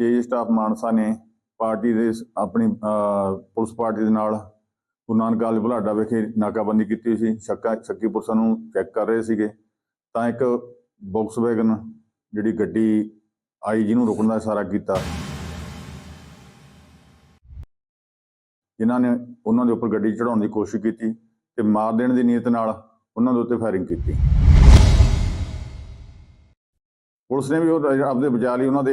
ਤੇਜ ਸਟਾਫ ਮਾਨਸਾ ਨੇ ਪਾਰਟੀ ਦੇ ਆਪਣੀ ਪੁਲਿਸ ਪਾਰਟੀ ਦੇ ਨਾਲ ਗੁਰੂ ਨਾਨਕ ਕਾਲਜ ਬੁਲਾਡਾ ਵਿਖੇ ਨਾਕਾਬੰਦੀ ਕੀਤੀ ਸੀ। ਸ਼ੱਕਾ, ਸ਼ੱਕੀ ਪੁਲਿਸਾਂ ਨੂੰ ਚੈੱਕ ਕਰ ਰਹੇ ਸੀਗੇ। ਤਾਂ ਇੱਕ ਵੈਗਨ ਜਿਹੜੀ ਗੱਡੀ ਆਈ ਜਿਹਨੂੰ ਰੁਕਣ ਦਾ ਇਸ਼ਾਰਾ ਕੀਤਾ। ਜਿਨ੍ਹਾਂ ਨੇ ਉਹਨਾਂ ਦੇ ਉੱਪਰ ਗੱਡੀ ਚੜਾਉਣ ਦੀ ਕੋਸ਼ਿਸ਼ ਕੀਤੀ ਤੇ ਮਾਰ ਦੇਣ ਦੀ ਨੀਅਤ ਨਾਲ ਉਹਨਾਂ ਦੇ ਉੱਤੇ ਫਾਇਰਿੰਗ ਕੀਤੀ। ਪੁਲਿਸ ਨੇ ਵੀ ਉਹ ਆਪਦੇ ਬਚਾ ਲਈ, ਉਹਨਾਂ ਦੇ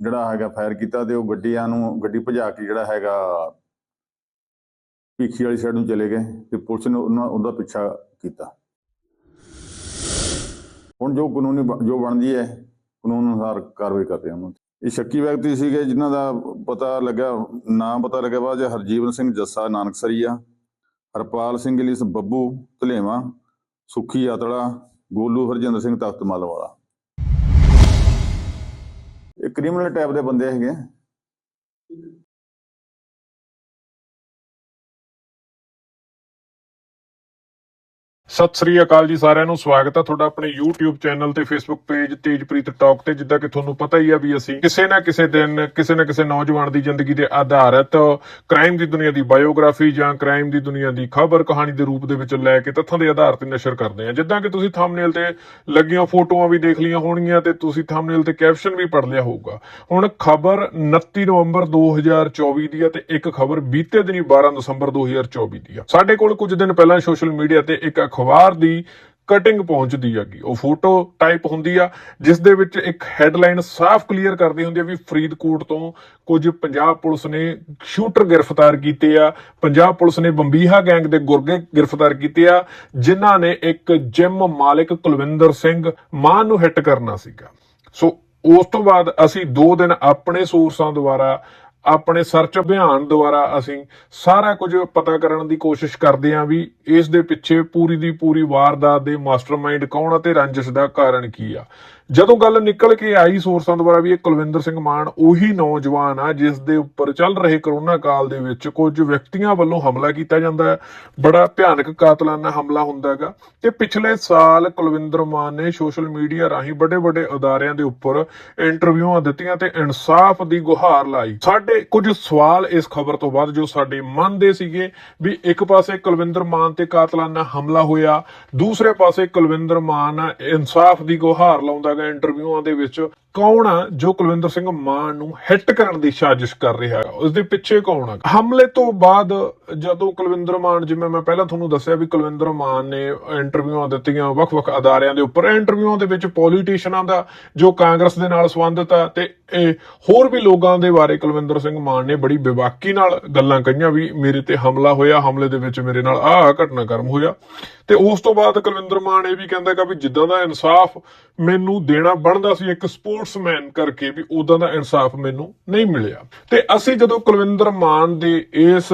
ਜਿਹੜਾ ਹੈਗਾ ਫਾਇਰ ਕੀਤਾ ਤੇ ਉਹ ਗੱਡੀਆਂ ਨੂੰ, ਗੱਡੀ ਭਜਾ ਕੇ ਜਿਹੜਾ ਹੈਗਾ ਭੀਖੀ ਵਾਲੀ ਸਾਈਡ ਨੂੰ ਚਲੇ ਗਏ ਤੇ ਪੁਲਿਸ ਨੇ ਉਹਨਾਂ, ਉਹਦਾ ਪਿੱਛਾ ਕੀਤਾ ਹੁਣ ਜੋ ਕਾਨੂੰਨੀ ਜੋ ਬਣਦੀ ਹੈ, ਕਾਨੂੰਨ ਅਨੁਸਾਰ ਕਾਰਵਾਈ ਕਰ ਰਹੇ ਉਹਨਾਂ ਤੇ। ਇਹ ਸ਼ੱਕੀ ਵਿਅਕਤੀ ਸੀਗੇ ਜਿਨ੍ਹਾਂ ਦਾ ਪਤਾ ਲੱਗਾ ਨਾਮ ਪਤਾ ਲੱਗਿਆ ਬਾਅਦ 'ਚ ਹਰਜੀਵਨ ਸਿੰਘ ਜੱਸਾ ਨਾਨਕਸਰੀਆ, ਹਰਪਾਲ ਸਿੰਘ, ਲਿਸ ਬੱਬੂ, ਧਲੇਵਾ, ਸੁਖੀ ਯਾਤੜਾ ਗੋਲੂ ਹਰਜਿੰਦਰ ਸਿੰਘ ਤਖਤਮਲ ਵਾਲਾ ਇਹ ਕ੍ਰਿਮੀਨਲ ਟਾਈਪ ਦੇ ਬੰਦੇ ਹੈਗੇ ਸਤਿ ਸ੍ਰੀ ਅਕਾਲ ਜੀ ਸਾਰਿਆਂ ਨੂੰ। ਸਵਾਗਤ ਹੈ ਤੁਹਾਡਾ ਆਪਣੇ YouTube ਚੈਨਲ ਤੇ Facebook ਪੇਜ ਤੇਜਪ੍ਰੀਤ ਟਾਕ ਤੇ, ਜਿੱਦਾਂ ਕਿ ਤੁਹਾਨੂੰ ਪਤਾ ਹੀ ਆ ਵੀ ਅਸੀਂ ਕਿਸੇ ਨਾ ਕਿਸੇ ਦਿਨ, ਕਿਸੇ ਨਾ ਕਿਸੇ ਨੌਜਵਾਨ ਦੀ ਜ਼ਿੰਦਗੀ ਤੇ ਆਧਾਰਿਤ ਕ੍ਰਾਈਮ ਦੀ ਦੁਨੀਆ ਦੀ ਬਾਇਓਗ੍ਰਾਫੀ ਜਾਂ ਕ੍ਰਾਈਮ ਦੀ ਦੁਨੀਆ ਦੀ ਖਬਰ ਕਹਾਣੀ ਦੇ ਰੂਪ ਦੇ ਵਿੱਚ ਲੈ ਕੇ ਤੱਥਾਂ ਦੇ ਆਧਾਰ ਤੇ ਨਸ਼ਰ ਕਰਦੇ ਹਾਂ। ਜਿੱਦਾਂ ਕਿ ਤੁਸੀਂ ਥੰਬਨੇਲ ਤੇ ਲੱਗੀਆਂ ਫੋਟੋਆਂ ਵੀ ਦੇਖ ਲਈਆਂ ਹੋਣਗੀਆਂ ਤੇ ਤੁਸੀਂ ਥੰਬਨੇਲ ਤੇ ਕੈਪਸ਼ਨ ਵੀ ਪੜ੍ਹ ਲਿਆ ਹੋਊਗਾ। ਹੁਣ ਖਬਰ 29 ਨਵੰਬਰ 2024 ਦੀ ਆ ਤੇ ਇੱਕ ਖਬਰ ਬੀਤੇ ਦਿਨੀ 12 ਦਸੰਬਰ 2024 ਦੀ ਆ। ਸਾਡੇ ਕੋਲ ਕੁਝ ਦਿਨ ਪਹਿਲਾਂ ਸੋਸ਼ਲ ਮੀਡੀਆ ਤੇ ਇੱਕ ਅਖਬਾਰ ਦੀ ਕਟਿੰਗ ਪਹੁੰਚਦੀ ਹੈਗੀ ਉਹ ਫੋਟੋ ਟਾਈਪ ਹੁੰਦੀ ਆ, ਜਿਸ ਦੇ ਵਿੱਚ ਇੱਕ ਹੈਡਲਾਈਨ ਸਾਫ਼ ਕਲੀਅਰ ਕਰਦੀ ਹੁੰਦੀ ਆ ਵੀ ਫਰੀਦਕੋਟ ਤੋਂ ਕੁਝ ਪੰਜਾਬ ਪੁਲਿਸ ਨੇ ਸ਼ੂਟਰ ਗ੍ਰਿਫਤਾਰ ਕੀਤੇ ਆ। ਪੰਜਾਬ ਪੁਲਿਸ ਨੇ ਬੰਬੀਹਾ ਗੈਂਗ ਦੇ ਗੁਰਗੇ ਗ੍ਰਿਫਤਾਰ ਕੀਤੇ ਆ, ਜਿਨ੍ਹਾਂ ਨੇ ਇੱਕ ਜਿਮ ਮਾਲਕ ਕੁਲਵਿੰਦਰ ਸਿੰਘ ਮਾਨ ਨੂੰ ਹਿੱਟ ਕਰਨਾ ਸੀਗਾ। ਸੋ ਉਸ ਤੋਂ ਬਾਅਦ ਅਸੀਂ 2 ਦਿਨ ਆਪਣੇ ਸੋਰਸਾਂ ਦੁਆਰਾ ਆਪਣੇ ਸਰਚ ਅਭਿਆਨ ਦੁਆਰਾ ਅਸੀਂ ਸਾਰਾ ਕੁਝ ਪਤਾ ਕਰਨ ਦੀ ਕੋਸ਼ਿਸ਼ ਕਰਦੇ ਹਾਂ ਵੀ ਇਸ ਦੇ ਪਿੱਛੇ ਪੂਰੀ ਦੀ ਪੂਰੀ ਵਾਰਦਾਤ ਦੇ ਮਾਸਟਰਮਾਈਂਡ ਕੌਣ ਅਤੇ ਰੰਜਿਸ਼ ਦਾ ਕਾਰਨ ਕੀ ਆ। ਜਦੋਂ ਗੱਲ ਨਿਕਲ ਕੇ ਆਈ ਸੋਰਸਾਂ ਦੁਆਰਾ ਵੀ ਇਹ ਕੁਲਵਿੰਦਰ ਸਿੰਘ ਮਾਨ ਉਹੀ ਨੌਜਵਾਨ ਆ, ਜਿਸ ਦੇ ਉੱਪਰ ਚੱਲ ਰਹੇ ਕਰੋਨਾ ਕਾਲ ਦੇ ਵਿੱਚ ਕੁਝ ਵਿਅਕਤੀਆਂ ਵੱਲੋਂ ਹਮਲਾ ਕੀਤਾ ਜਾਂਦਾ ਹੈ। ਬੜਾ ਭਿਆਨਕ ਕਾਤਲਾਨਾ ਹਮਲਾ ਹੁੰਦਾ ਹੈਗਾ। ਤੇ ਪਿਛਲੇ ਸਾਲ ਕੁਲਵਿੰਦਰ ਮਾਨ ਨੇ ਸੋਸ਼ਲ ਮੀਡੀਆ ਰਾਹੀਂ ਵੱਡੇ ਵੱਡੇ ਅਦਾਰਿਆਂ ਦੇ ਉੱਪਰ ਇੰਟਰਵਿਊਆਂ ਦਿੱਤੀਆਂ ਤੇ ਇਨਸਾਫ ਦੀ ਗੁਹਾਰ ਲਾਈ। ਸਾਡੇ ਕੁਝ ਸਵਾਲ ਇਸ ਖਬਰ ਤੋਂ ਬਾਅਦ ਜੋ ਸਾਡੇ ਮਨ ਦੇ ਸੀਗੇ ਵੀ ਇੱਕ ਪਾਸੇ ਕੁਲਵਿੰਦਰ ਮਾਨ ਤੇ ਕਾਤਲਾਨਾ ਹਮਲਾ ਹੋਇਆ, ਦੂਸਰੇ ਪਾਸੇ ਕੁਲਵਿੰਦਰ ਮਾਨ ਇਨਸਾਫ ਦੀ ਗੁਹਾਰ ਲਾਉਂਦਾ ਗਿਆ ਇੰਟਰਵਿਊਆਂ ਦੇ ਵਿੱਚ ਕੌਣ ਆ ਜੋ ਕੁਲਵਿੰਦਰ ਸਿੰਘ ਮਾਨ ਨੂੰ ਹਿੱਟ ਕਰਨ ਦੀ ਸਾਜ਼ਿਸ਼ ਕਰ ਰਿਹਾ ਹੈ? ਉਸ ਦੇ ਪਿੱਛੇ ਕੌਣ ਆ? ਹਮਲੇ ਤੋਂ ਬਾਅਦ ਜਦੋਂ ਕੁਲਵਿੰਦਰ ਮਾਨ, ਜਿਵੇਂ ਮੈਂ ਪਹਿਲਾਂ ਤੁਹਾਨੂੰ ਦੱਸਿਆ ਵੀ ਕੁਲਵਿੰਦਰ ਮਾਨ ਨੇ ਇੰਟਰਵਿਊਆਂ ਦਿੱਤੀਆਂ, ਵੱਖ-ਵੱਖ ਅਦਾਰਿਆਂ ਦੇ ਉੱਪਰ ਇੰਟਰਵਿਊਆਂ ਦੇ ਵਿੱਚ ਪੋਲੀਟੀਸ਼ੀਅਨਾਂ ਦਾ ਜੋ ਕਾਂਗਰਸ ਦੇ ਨਾਲ ਸੰਬੰਧਿਤ ਆ ਤੇ ਹੋਰ ਵੀ ਲੋਕਾਂ ਦੇ ਬਾਰੇ ਕੁਲਵਿੰਦਰ ਸਿੰਘ ਮਾਨ ਨੇ ਬੜੀ ਬੇਬਾਕੀ ਨਾਲ ਗੱਲਾਂ ਕਹੀਆਂ ਵੀ ਮੇਰੇ ਤੇ ਹਮਲਾ ਹੋਇਆ, ਹਮਲੇ ਦੇ ਵਿੱਚ ਮੇਰੇ ਨਾਲ ਆਹ ਘਟਨਾਕ੍ਰਮ ਹੋਇਆ। ਤੇ ਉਸ ਤੋਂ ਬਾਅਦ ਕੁਲਵਿੰਦਰ ਮਾਨ ਇਹ ਵੀ ਕਹਿੰਦਾ ਕਿ ਵੀ ਜਿੱਦਾਂ ਦਾ ਇਨਸਾਫ ਮੈਨੂੰ ਦੇਣਾ ਬਣਦਾ ਸੀ, ਇੱਕ ਸਪੋਰਟਸਮੈਨ ਕਰਕੇ ਵੀ ਉਦਾਂ ਦਾ ਇਨਸਾਫ ਮੈਨੂੰ ਨਹੀਂ ਮਿਲਿਆ। ਤੇ ਅਸੀਂ ਜਦੋਂ ਕੁਲਵਿੰਦਰ ਮਾਨ ਦੇ ਇਸ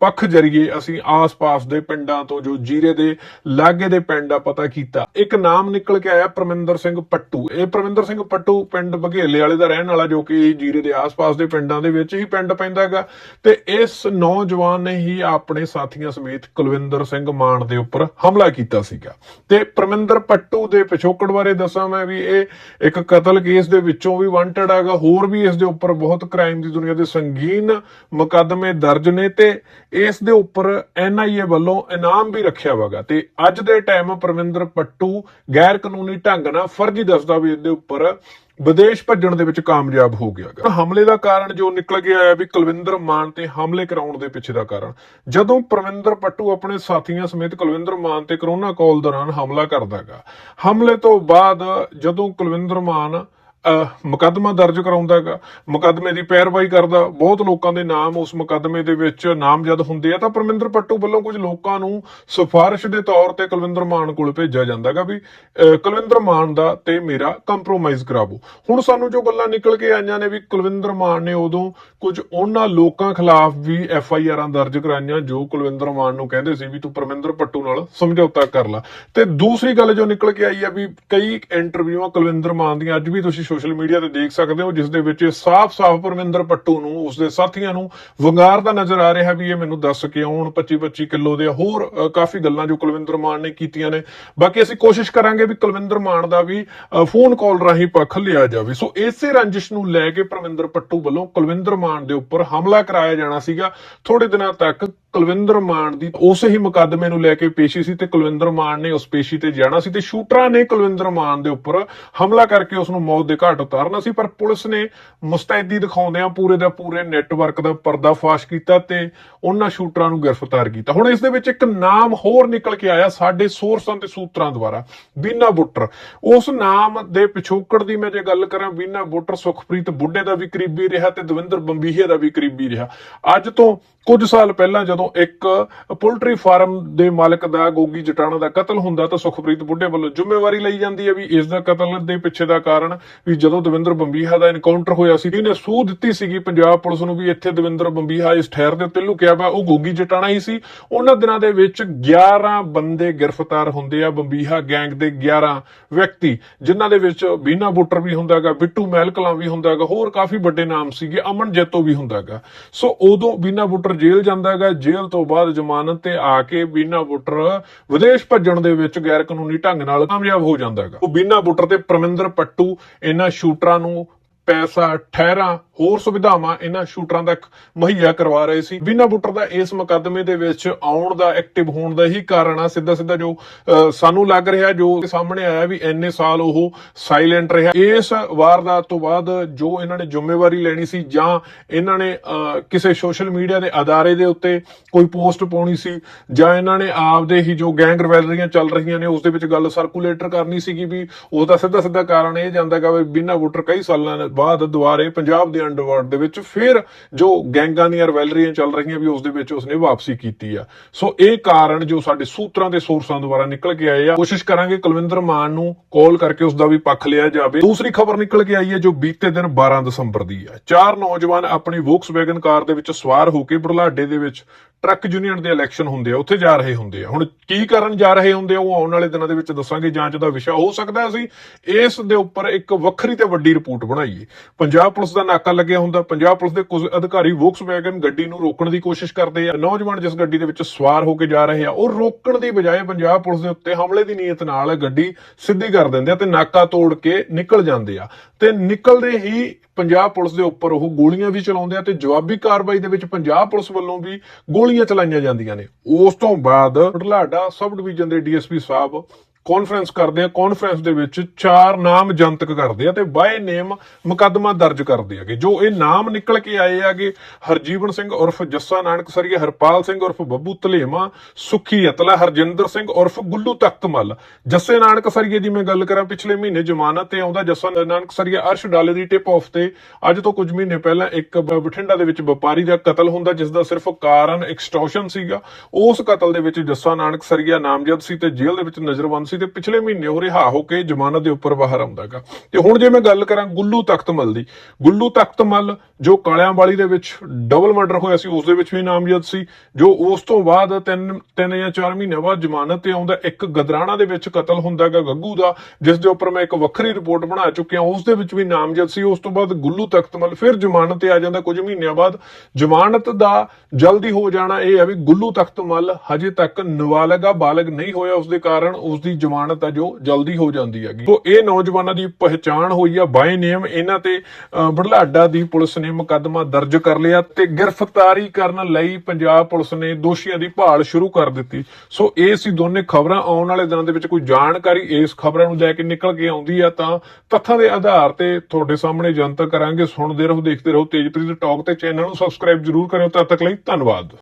ਪੱਖ ਜਰੀਏ ਅਸੀਂ ਆਸ-ਪਾਸ ਦੇ ਪਿੰਡਾਂ ਤੋਂ ਜੋ ਜੀਰੇ ਦੇ ਲਾਗੇ ਦੇ ਪਿੰਡ ਆ ਪਤਾ ਕੀਤਾ, ਇੱਕ ਨਾਮ ਨਿਕਲ ਕੇ ਆਇਆ ਪ੍ਰਮਿੰਦਰ ਸਿੰਘ ਪੱਟੂ। ਇਹ ਪ੍ਰਮਿੰਦਰ ਸਿੰਘ ਪੱਟੂ ਪਿੰਡ ਬਘੇਲੇ ਵਾਲੇ ਦਾ ਰਹਿਣ ਵਾਲਾ ਜੋ ਕਿ ਜੀਰੇ ਦੇ ਆਸ-ਪਾਸ ਦੇ ਪਿੰਡਾਂ ਦੇ ਵਿੱਚ ਹੀ ਪਿੰਡ ਪੈਂਦਾ ਹੈਗਾ। ਤੇ ਇਸ ਨੌਜਵਾਨ ਨੇ ਹੀ ਆਪਣੇ ਸਾਥੀਆਂ ਸਮੇਤ ਕੁਲਵਿੰਦਰ ਸਿੰਘ ਮਾਨ ਦੇ ਉੱਪਰ ਹਮਲਾ ਕੀਤਾ ਸੀਗਾ। ਤੇ ਪਰਮਿੰਦਰ ਪੱਟੂ ਦੇ ਪਿਛੋਕੜ ਬਾਰੇ ਦੱਸਾਂ ਮੈਂ ਵੀ ਇਹ ਇੱਕ ਕਤਲ ਕੇਸ ਦੇ ਵਿੱਚੋਂ ਵੀ ਵਾਂਟਡ ਹੈਗਾ, ਹੋਰ ਵੀ ਇਸ ਦੇ ਉੱਪਰ ਬਹੁਤ ਕ੍ਰਾਈਮ ਦੀ ਦੁਨੀਆ ਦੇ ਸੰਗੀਨ ਮੁਕੱਦਮੇ ਦਰਜ ਨੇ ਤੇ ਇਸ ਦੇ ਉੱਪਰ ਐਨਆਈਏ ਵੱਲੋਂ ਇਨਾਮ ਵੀ ਰੱਖਿਆ ਹੋਗਾ ਤੇ ਅੱਜ ਦੇ ਟਾਈਮ ਪ੍ਰਵਿੰਦਰ ਪੱਟੂ ਗੈਰ ਕਾਨੂੰਨੀ ਢੰਗ ਨਾਲ ਫਰਜ਼ੀ ਦਸਤਾਵੇਜ਼ ਦੇ ਉੱਪਰ ਵਿਦੇਸ਼ ਭੱਜਣ ਦੇ ਵਿੱਚ ਕਾਮਯਾਬ ਹੋ ਗਿਆ ਗਾ। ਹਮਲੇ ਦਾ ਕਾਰਨ ਜੋ ਨਿਕਲ ਕੇ ਆਇਆ ਵੀ ਕੁਲਵਿੰਦਰ ਮਾਨ ਤੇ ਹਮਲੇ ਕਰਾਉਣ ਦੇ ਪਿੱਛੇ ਦਾ ਕਾਰਨ ਜਦੋਂ ਪ੍ਰਵਿੰਦਰ ਪੱਟੂ ਆਪਣੇ ਸਾਥੀਆਂ ਸਮੇਤ ਕੁਲਵਿੰਦਰ ਮਾਨ ਤੇ ਕਰੋਨਾ ਕਾਲ ਦੌਰਾਨ ਹਮਲਾ ਕਰਦਾਗਾ ਹਮਲੇ ਤੋਂ ਬਾਅਦ ਜਦੋਂ ਕੁਲਵਿੰਦਰ ਮਾਨ ਮੁਕੱਦਮਾ ਦਰਜ ਕਰਾਉਂਦਾ ਕਰਾਉਂਦਾਗਾ ਮੁਕੱਦਮੇ ਦੀ ਪੈਰਵਾਈ ਕਰਦਾ। ਬਹੁਤ ਲੋਕਾਂ ਦੇ ਨਾਮ ਉਸ ਮੁਕੱਦਮੇ ਦੇ ਵਿੱਚ ਨਾਮਜ਼ਦ ਹੁੰਦੇ ਆ। ਤਾਂ ਪਰਮਿੰਦਰ ਪੱਟੂ ਵੱਲੋਂ ਕੁਝ ਲੋਕਾਂ ਨੂੰ ਸਿਫਾਰਿਸ਼ ਦੇ ਤੌਰ ਤੇ ਕੁਲਵਿੰਦਰ ਮਾਨ ਕੋਲ ਭੇਜਿਆ ਜਾਂਦਾ ਜਾਂਦਾਗਾ ਵੀ ਕੁਲਵਿੰਦਰ ਮਾਨ ਦਾ ਤੇ ਮੇਰਾ ਕੰਪਰੋਮਾਈਜ਼ ਕਰਾਵੋ। ਹੁਣ ਸਾਨੂੰ ਜੋ ਗੱਲਾਂ ਨਿਕਲ ਕੇ ਆਈਆਂ ਨੇ ਵੀ ਕੁਲਵਿੰਦਰ ਮਾਨ ਨੇ ਉਦੋਂ ਕੁਝ ਉਹਨਾਂ ਲੋਕਾਂ ਖਿਲਾਫ ਵੀ ਐਫ ਆਈ ਆਰਾਂ ਦਰਜ ਕਰਾਈਆਂ, ਜੋ ਕੁਲਵਿੰਦਰ ਮਾਨ ਨੂੰ ਕਹਿੰਦੇ ਸੀ ਵੀ ਤੂੰ ਪਰਮਿੰਦਰ ਪੱਟੂ ਨਾਲ ਸਮਝੌਤਾ ਕਰ ਲੈ। ਤੇ ਦੂਸਰੀ ਗੱਲ ਜੋ ਨਿਕਲ ਕੇ ਆਈ ਆ ਵੀ ਕਈ ਇੰਟਰਵਿਊਆਂ ਕੁਲਵਿੰਦਰ ਮਾਨ ਦੀਆਂ, ਅੱਜ ਵੀ ਤੁਸੀਂ ਸੋਸ਼ਲ ਮੀਡੀਆ ਤੇ ਦੇਖ ਸਕਦੇ ਹੋ, ਜਿਸ ਦੇ ਵਿੱਚ ਸਾਫ਼-ਸਾਫ਼ ਪਰਮਿੰਦਰ ਪੱਟੂ ਨੂੰ ਉਸਦੇ ਸਾਥੀਆਂ ਨੂੰ ਵੰਗਾਰਦਾ ਨਜ਼ਰ ਆ ਰਿਹਾ ਵੀ ਇਹ ਮੈਨੂੰ ਦੱਸ ਕੇ ਆਉਣ 25-25 ਕਿਲੋ ਦੇ ਹੋਰ ਕਾਫੀ ਗੱਲਾਂ ਜੋ ਕੁਲਵਿੰਦਰ ਮਾਨ ਨੇ ਕੀਤੀਆਂ ਨੇ। ਬਾਕੀ ਅਸੀਂ ਕੋਸ਼ਿਸ਼ ਕਰਾਂਗੇ ਵੀ ਕੁਲਵਿੰਦਰ ਮਾਨ ਦਾ ਵੀ ਫੋਨ ਕਾਲ ਰਾਹੀਂ ਪੱਖ ਲਿਆ ਜਾਵੇ। ਸੋ ਇਸੇ ਰੰਜਿਸ਼ ਨੂੰ ਲੈ ਕੇ ਪਰਮਿੰਦਰ ਪੱਟੂ ਵੱਲੋਂ ਕੁਲਵਿੰਦਰ ਮਾਨ ਦੇ ਉੱਪਰ ਹਮਲਾ ਕਰਾਇਆ ਜਾਣਾ ਸੀਗਾ। ਥੋੜੇ ਦਿਨਾਂ ਤੱਕ ਕੁਲਵਿੰਦਰ ਮਾਨ ਦੀ ਉਸ ਹੀ ਮੁਕੱਦਮੇ ਨੂੰ ਲੈ ਕੇ ਪੇਸ਼ੀ ਸੀ ਤੇ ਕੁਲਵਿੰਦਰ ਮਾਨ ਨੇ ਉਸ ਪੇਸ਼ੀ ਤੇ ਜਾਣਾ ਸੀ ਤੇ ਸ਼ੂਟਰਾਂ ਨੇ ਕੁਲਵਿੰਦਰ ਮਾਨ ਦੇ ਉੱਪਰ ਹਮਲਾ ਕਰਕੇ ਉਸ ਨੂੰ ਮੌਤ ਦੇ ਘਾਟ ਉਤਾਰਨਾ ਸੀ, ਪਰ ਪੁਲਿਸ ਨੇ ਮੁਸਤੈਦੀ ਦਿਖਾਉਂਦਿਆਂ ਪੂਰੇ ਦਾ ਪੂਰੇ ਨੈਟਵਰਕ ਦਾ ਪਰਦਾਫਾਸ਼ ਕੀਤਾ ਤੇ ਉਹਨਾਂ ਸ਼ੂਟਰਾਂ ਨੂੰ ਗ੍ਰਿਫਤਾਰ ਕੀਤਾ। ਹੁਣ ਇਸ ਦੇ ਵਿੱਚ ਇੱਕ ਨਾਮ ਹੋਰ ਨਿਕਲ ਕੇ ਆਇਆ ਸਾਡੇ ਸੋਰਸਾਂ ਤੇ ਸੂਤਰਾਂ ਦੁਆਰਾ, ਬੀਨਾ ਬੁੱਟਰ। ਉਸ ਨਾਮ ਦੇ ਪਿਛੋਕੜ ਦੀ ਮੈਂ ਜੇ ਗੱਲ ਕਰਾਂ, ਬੀਨਾ ਬੁੱਟਰ ਸੁਖਪ੍ਰੀਤ ਬੁੱਢੇ ਦਾ ਵੀ ਕਰੀਬੀ ਰਿਹਾ ਤੇ ਦਵਿੰਦਰ ਬੰਬੀਹੇ ਦਾ ਵੀ ਕਰੀਬੀ ਰਿਹਾ। ਅੱਜ ਤੋਂ ਕੁਝ ਸਾਲ ਪਹਿਲਾਂ ਜਦੋਂ ਇੱਕ ਪੋਲਟਰੀ ਫਾਰਮ ਦੇ ਮਾਲਕ ਦਾ ਗੋਗੀ ਜਟਾਣਾ ਦਾ ਕਤਲ ਹੁੰਦਾ ਤਾਂ ਸੁਖਪ੍ਰੀਤ ਬੁੱਢੇ ਵੱਲੋਂ ਜ਼ਿੰਮੇਵਾਰੀ ਲਈ ਜਾਂਦੀ ਹੈ ਵੀ ਇਸ ਦਾ ਕਤਲ ਦੇ ਪਿੱਛੇ ਦਾ ਕਾਰਨ ਵੀ ਜਦੋਂ ਦਵਿੰਦਰ ਬੰਬੀਹਾ ਦਾ ਐਨਕਾਊਂਟਰ ਹੋਇਆ ਸੀ ਇਹਨੇ ਸੂਹ ਦਿੱਤੀ ਸੀਗੀ ਪੰਜਾਬ ਪੁਲਿਸ ਨੂੰ ਵੀ ਇੱਥੇ ਦਵਿੰਦਰ ਬੰਬੀਹਾ ਇਸ ਠਹਿਰ ਦੇ ਉੱਤੇ ਲੁਕਿਆ ਵਾ ਉਹ ਗੋਗੀ ਜਟਾਣਾ ਹੀ ਸੀ। ਉਹਨਾਂ ਦਿਨਾਂ ਦੇ ਵਿੱਚ 11 ਬੰਦੇ ਗ੍ਰਿਫਤਾਰ ਹੁੰਦੇ ਆ, ਬੰਬੀਹਾ ਗੈਂਗ ਦੇ 11 ਵਿਅਕਤੀ, ਜਿਨ੍ਹਾਂ ਦੇ ਵਿੱਚ ਬੀਨਾ ਬੁੱਟਰ ਵੀ ਹੁੰਦਾਗਾ ਬਿੱਟੂ ਮਹਿਲਕਲਾਂ ਵੀ ਹੁੰਦਾਗਾ ਹੋਰ ਕਾਫੀ ਵੱਡੇ ਨਾਮ ਸੀਗੇ, ਅਮਨ ਜੈਤੋ ਵੀ ਹੁੰਦਾਗਾ ਸੋ ਉਦੋਂ ਬੀਨਾ ਬੁੱਟਰ ਜੇਲ੍ਹ ਜਾਂਦਾਗਾ ਜੇਲ੍ਹ ਤੋਂ ਬਾਅਦ ਜ਼ਮਾਨਤ ਤੇ ਆ ਕੇ ਬੀਨਾ ਬੁੱਟਰ ਵਿਦੇਸ਼ ਭੱਜਣ ਦੇ ਵਿੱਚ ਗੈਰ ਕਾਨੂੰਨੀ ਢੰਗ ਨਾਲ ਕਾਮਯਾਬ ਹੋ ਜਾਂਦਾ ਹੈਗਾ। ਉਹ ਬੀਨਾ ਬੁੱਟਰ ਤੇ ਪਰਮਿੰਦਰ ਪੱਟੂ ਇਹਨਾਂ ਸ਼ੂਟਰਾਂ ਨੂੰ ਪੈਸਾ, ਠਹਿਰਾ ਹੋਰ ਸੁਵਿਧਾਵਾਂ ਇਹਨਾਂ ਸ਼ੂਟਰਾਂ ਤੱਕ ਮੁਹੱਈਆ ਕਰਵਾ ਰਹੇ ਸੀ। ਬਿਨਾ ਬੁੱਟਰ ਦਾ ਇਸ ਮੁਕੱਦਮੇ ਦੇ ਵਿੱਚ ਆਉਣ ਦਾ ਐਕਟਿਵ ਹੋਣ ਦਾ ਹੀ ਕਾਰਨ ਆ। ਸਿੱਧਾ ਸਿੱਧਾ ਜੋ ਸਾਨੂੰ ਲੱਗ ਰਿਹਾ ਜੋ ਸਾਹਮਣੇ ਆਇਆ ਵੀ ਇੰਨੇ ਸਾਲ ਉਹ ਸਾਇਲੈਂਟ ਰਿਹਾ। ਇਸ ਵਾਰਦਾਤ ਤੋਂ ਬਾਅਦ ਜੋ ਇਹਨਾਂ ਨੇ ਜ਼ਿੰਮੇਵਾਰੀ ਲੈਣੀ ਸੀ ਜਾਂ ਇਹਨਾਂ ਨੇ ਅਹ, ਕਿਸੇ ਸੋਸ਼ਲ ਮੀਡੀਆ ਦੇ ਅਦਾਰੇ ਦੇ ਉੱਤੇ ਕੋਈ ਪੋਸਟ ਪਾਉਣੀ ਸੀ ਜਾਂ ਇਹਨਾਂ ਨੇ ਆਪਦੇ ਹੀ ਜੋ ਗੈਂਗ ਰਵੈਲਰੀਆਂ ਚੱਲ ਰਹੀਆਂ ਨੇ ਉਸ ਦੇ ਵਿੱਚ ਗੱਲ ਸਰਕੂਲੇਟਰ ਕਰਨੀ ਸੀਗੀ ਵੀ ਉਹਦਾ ਸਿੱਧਾ ਸਿੱਧਾ ਕਾਰਨ ਇਹ ਜਾਂਦਾਗਾ ਵੀ ਬਿਨਾ ਬੁੱਟਰ ਕਈ ਸਾਲਾਂ ਬਾਅਦ ਦੁਬਾਰੇ ਪੰਜਾਬ ਦੇ ਅੰਡਰਵਰਲਡ ਦੇ ਵਿੱਚ ਫਿਰ ਜੋ ਗੈਂਗਾਂ ਦੀਆਂ ਰਵੈਲਰੀਆਂ ਚੱਲ ਰਹੀਆਂ ਵੀ ਉਸ ਦੇ ਵਿੱਚ ਉਸਨੇ ਵਾਪਸੀ ਕੀਤੀ ਆ। ਸੋ ਇਹ ਕਾਰਨ ਜੋ ਸਾਡੇ ਸੂਤਰਾਂ ਦੇ ਸੋਰਸਾਂ ਦੁਆਰਾ ਨਿਕਲ ਕੇ ਆਏ ਆ, ਕੋਸ਼ਿਸ਼ ਕਰਾਂਗੇ ਕੁਲਵਿੰਦਰ ਮਾਨ ਨੂੰ ਕਾਲ ਕਰਕੇ ਉਸ ਦਾ ਵੀ ਪੱਖ ਲਿਆ ਜਾਵੇ। ਦੂਸਰੀ ਖਬਰ ਨਿਕਲ ਕੇ ਆਈ ਹੈ ਜੋ ਬੀਤੇ ਦਿਨ 12 ਦਸੰਬਰ ਦੀ ਹੈ ਚਾਰ ਨੌਜਵਾਨ ਆਪਣੀ ਵੋਕਸਵੈਗਨ ਕਾਰ ਦੇ ਵਿੱਚ ਸਵਾਰ ਹੋ ਕੇ ਬੁਢਲਾਡੇ ਦੇ ਵਿੱਚ ਟਰੱਕ ਯੂਨੀਅਨ ਦੇ ਇਲੈਕਸ਼ਨ ਹੁੰਦੇ ਆ, ਉੱਥੇ ਜਾ ਰਹੇ ਹੁੰਦੇ ਆ। ਹੁਣ ਕੀ ਕਰਨ ਜਾ ਰਹੇ ਹੁੰਦੇ ਆ, ਉਹ ਆਉਣ ਵਾਲੇ ਦਿਨਾਂ ਦੇ ਵਿੱਚ ਦੱਸਾਂਗੇ, ਜਾਂਚ ਦਾ ਵਿਸ਼ਾ ਹੋ ਸਕਦਾ ਅਸੀਂ ਇਸ ਦੇ ਉੱਪਰ ਇੱਕ ਵੱਖਰੀ ਤੇ ਵੱਡੀ ਰਿਪੋਰਟ ਬਣਾਈਏ। ਪੰਜਾਬ ਪੁਲਿਸ ਦਾ ਨਾਕਾ ਲੱਗਿਆ ਹੁੰਦਾ। ਪੰਜਾਬ ਪੁਲਿਸ ਦੇ ਕੁਝ ਅਧਿਕਾਰੀ ਵੋਕਸਵੈਗਨ ਗੱਡੀ ਨੂੰ ਰੋਕਣ ਦੀ ਕੋਸ਼ਿਸ਼ ਕਰਦੇ ਆ। ਨੌਜਵਾਨ ਜਿਸ ਗੱਡੀ ਦੇ ਵਿੱਚ ਸਵਾਰ ਹੋ ਕੇ ਜਾ ਰਹੇ ਆ, ਉਹ ਰੋਕਣ ਦੀ ਬਜਾਏ ਪੰਜਾਬ ਪੁਲਿਸ ਦੇ ਉੱਤੇ ਹਮਲੇ ਦੀ ਨੀਅਤ ਨਾਲ ਗੱਡੀ ਸਿੱਧੀ ਕਰ ਦਿੰਦੇ ਆ ਤੇ ਨਾਕਾ ਤੋੜ ਕੇ ਨਿਕਲ ਜਾਂਦੇ ਆ। ਤੇ ਨਿਕਲਦੇ ਹੀ ਪੰਜਾਬ ਪੁਲਿਸ ਦੇ ਉੱਪਰ ਉਹ ਗੋਲੀਆਂ ਵੀ ਚਲਾਉਂਦੇ ਆ ਤੇ ਜਵਾਬੀ ਕਾਰਵਾਈ ਦੇ ਵਿੱਚ ਪੰਜਾਬ ਪੁਲਿਸ ਵੱਲੋਂ ਵੀ ਗੋਲੀਆਂ ਚਲਾਈਆਂ ਜਾਂਦੀਆਂ ਨੇ। ਉਸ ਤੋਂ ਬਾਅਦ ਬੁਢਲਾਡਾ ਸਬ ਡਿਵੀਜ਼ਨ ਦੇ ਡੀਐਸਪੀ ਸਾਹਿਬ ਕਾਨਫਰੰਸ ਕਰਦੇ ਆ ਕਾਨਫਰੰਸ ਦੇ ਵਿੱਚ ਚਾਰ ਨਾਮ ਜਨਤਕ ਕਰਦੇ ਆ ਤੇ ਬਾਏ ਨੇਮ ਮੁਕੱਦਮਾ ਦਰਜ ਕਰਦੇ ਆਗੇ ਜੋ ਇਹ ਨਾਮ ਨਿਕਲ ਕੇ ਆਏ ਆਗੇ ਹਰਜੀਵਨ ਸਿੰਘ ਉਰਫ ਜੱਸਾ ਨਾਨਕ ਸਰੀਆ ਹਰਪਾਲ ਸਿੰਘ ਉਰਫ ਬੱਬੂ ਧਲੇਮਾ, ਸੁਖੀ ਅਤਲਾ, ਹਰਜਿੰਦਰ ਸਿੰਘ ਉਰਫ ਗੁੱਲੂ ਤਖਤਮਲ। ਜੱਸੇ ਨਾਨਕ ਸਰੀਏ ਦੀ ਮੈਂ ਗੱਲ ਕਰਾਂ, ਪਿਛਲੇ ਮਹੀਨੇ ਜ਼ਮਾਨਤ ਤੇ ਆਉਂਦਾ ਜੱਸਾ ਨਾਨਕ ਸਰੀਆ ਅਰਸ਼ ਡਾਲੇ ਦੀ ਟਿਪ ਆਫ ਤੇ ਅੱਜ ਤੋਂ ਕੁਝ ਮਹੀਨੇ ਪਹਿਲਾਂ ਇੱਕ ਬਠਿੰਡਾ ਦੇ ਵਿੱਚ ਵਪਾਰੀ ਦਾ ਕਤਲ ਹੁੰਦਾ ਜਿਸ ਦਾ ਸਿਰਫ ਕਾਰਨ ਐਕਸਟੋਰਸ਼ਨ ਸੀਗਾ। ਉਸ ਕਤਲ ਦੇ ਵਿੱਚ ਜੱਸਾ ਨਾਨਕ ਸਰੀਆ ਨਾਮਜ਼ਦ ਸੀ ਤੇ ਜੇਲ੍ਹ ਦੇ ਵਿੱਚ ਨਜ਼ਰਬੰਦ ਸੀ। ਤੇ ਪਿਛਲੇ ਮਹੀਨੇ ਉਹ ਰਿਹਾ ਹੋ ਕੇ ਜ਼ਮਾਨਤ ਦੇ ਉੱਪਰ ਬਾਹਰ ਆਉਂਦਾਗਾ ਤੇ ਹੁਣ ਜੇ ਮੈਂ ਗੱਲ ਕਰਾਂ ਗੁੱਲੂ ਤਖਤਮਲ ਦੀ, ਗੁੱਲੂ ਤਖਤਮਲ ਜੋ ਕਾਲਿਆਂ ਦੇ ਵਿੱਚ ਡਬਲ ਮਰਡਰ ਹੋਇਆ ਸੀ, ਉਸ ਦੇ ਵਿੱਚ ਵੀ ਨਾਮਜ਼ਦ ਸੀ, ਜੋ ਉਸ ਤੋਂ ਬਾਅਦ ਤਿੰਨ ਤਿੰਨ ਜਾਂ ਚਾਰ ਮਹੀਨੇ ਬਾਅਦ ਜ਼ਮਾਨਤ ਤੇ ਆਉਂਦਾ, ਇੱਕ ਗਦਰਾਣਾ ਦੇ ਵਿੱਚ ਕਤਲ ਹੁੰਦਾਗਾ ਗੱਗੂ ਦਾ, ਜਿਸ ਦੇ ਉੱਪਰ ਮੈਂ ਇੱਕ ਵੱਖਰੀ ਰਿਪੋਰਟ ਬਣਾ ਚੁੱਕਿਆ, ਉਸ ਦੇ ਵਿੱਚ ਵੀ ਨਾਮਜ਼ਦ ਸੀ, ਉਸ ਤੋਂ ਬਾਅਦ ਗੁੱਲੂ ਤਖਤਮਲ ਫਿਰ ਜ਼ਮਾਨਤ ਤੇ ਆ ਜਾਂਦਾ, ਕੁਝ ਮਹੀਨਿਆਂ ਬਾਅਦ ਜ਼ਮਾਨਤ ਦਾ ਜਲਦੀ ਹੋ ਜਾਣਾ ਇਹ ਹੈ ਵੀ ਗੁੱਲੂ ਤਖਤਮਲ ਹਜੇ ਤੱਕ ਨਾਬਾਲਗ ਆ, ਬਾਲਗ ਨਹੀਂ ਹੋਇਆ, ਉਸ ਦੇ ਕਾਰਨ ਉਸ ਦੀ ਜ਼ਮਾਨਤ ਆ ਜੋ ਜਲਦੀ ਹੋ ਜਾਂਦੀ ਹੈਗੀ। ਸੋ ਇਹ ਨੌਜਵਾਨਾਂ ਦੀ ਪਹਿਚਾਣ ਹੋਈ ਆ ਬਾਈ ਨੇਮ ਇਹਨਾਂ ਤੇ ਅਹ, ਦੀ ਪੁਲਿਸ ਨੇ ਮੁਕੱਦਮਾ ਦਰਜ ਕਰ ਲਿਆ ਤੇ ਗ੍ਰਿਫਤਾਰੀ ਕਰਨ ਲਈ ਪੰਜਾਬ ਪੁਲਿਸ ਨੇ ਦੋਸ਼ੀਆਂ ਦੀ ਭਾਲ ਸ਼ੁਰੂ ਕਰ ਦਿੱਤੀ। ਸੋ ਇਹ ਸੀ ਦੋਨੇ ਖਬਰਾਂ। ਆਉਣ ਵਾਲੇ ਦਿਨਾਂ ਦੇ ਵਿੱਚ ਕੋਈ ਜਾਣਕਾਰੀ ਇਸ ਖਬਰਾਂ ਨੂੰ ਲੈ ਕੇ ਨਿਕਲ ਕੇ ਆਉਂਦੀ ਆ ਤਾਂ ਤੱਥਾਂ ਦੇ ਆਧਾਰ ਤੇ ਤੁਹਾਡੇ ਸਾਹਮਣੇ ਜਨਤਕ ਕਰਾਂਗੇ। ਸੁਣਦੇ ਰਹੋ ਦੇਖਦੇ ਰਹੋ। ਤੇਜਪ੍ਰੀਤ ਟਾਕ ਤੇ ਚੈਨਲ ਨੂੰ ਸਬਸਕ੍ਰਾਈਬ ਜਰੂਰ ਕਰਿਓ। ਤਦ ਤੱਕ ਲਈ ਧੰਨਵਾਦ।